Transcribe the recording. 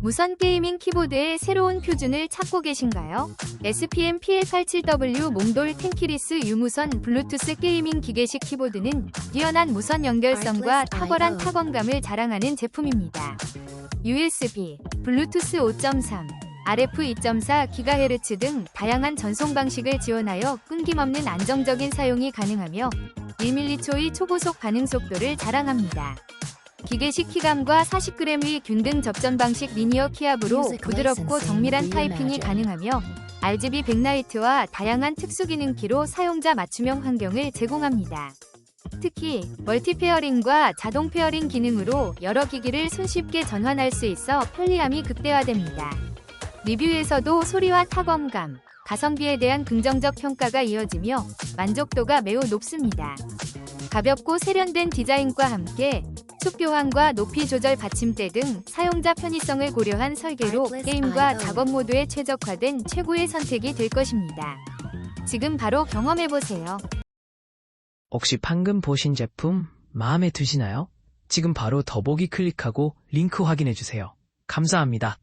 무선 게이밍 키보드의 새로운 표준을 찾고 계신가요? SPM PL87W 몽돌 텐키리스 유무선 블루투스 게이밍 기계식 키보드는 뛰어난 무선 연결성과 탁월한 타건감을 자랑하는 제품입니다. USB, 블루투스 5.3, RF 2.4GHz 등 다양한 전송 방식을 지원하여 끊김없는 안정적인 사용이 가능하며 1m초의 초고속 반응 속도를 자랑합니다. 기계식 키감과 40g의 균등 접전 방식 리니어 키압으로 부드럽고 정밀한 타이핑이 가능하며 RGB 백라이트와 다양한 특수 기능 키로 사용자 맞춤형 환경을 제공합니다. 특히 멀티 페어링과 자동 페어링 기능으로 여러 기기를 손쉽게 전환할 수 있어 편리함이 극대화됩니다. 리뷰에서도 소리와 타건감, 가성비에 대한 긍정적 평가가 이어지며 만족도가 매우 높습니다. 가볍고 세련된 디자인과 함께 촉교환과 높이 조절 받침대 등 사용자 편의성을 고려한 설계로 게임과 작업 모드에 최적화된 최고의 선택이 될 것입니다. 지금 바로 경험해보세요. 혹시 방금 보신 제품 마음에 드시나요? 지금 바로 더보기 클릭하고 링크 확인해주세요. 감사합니다.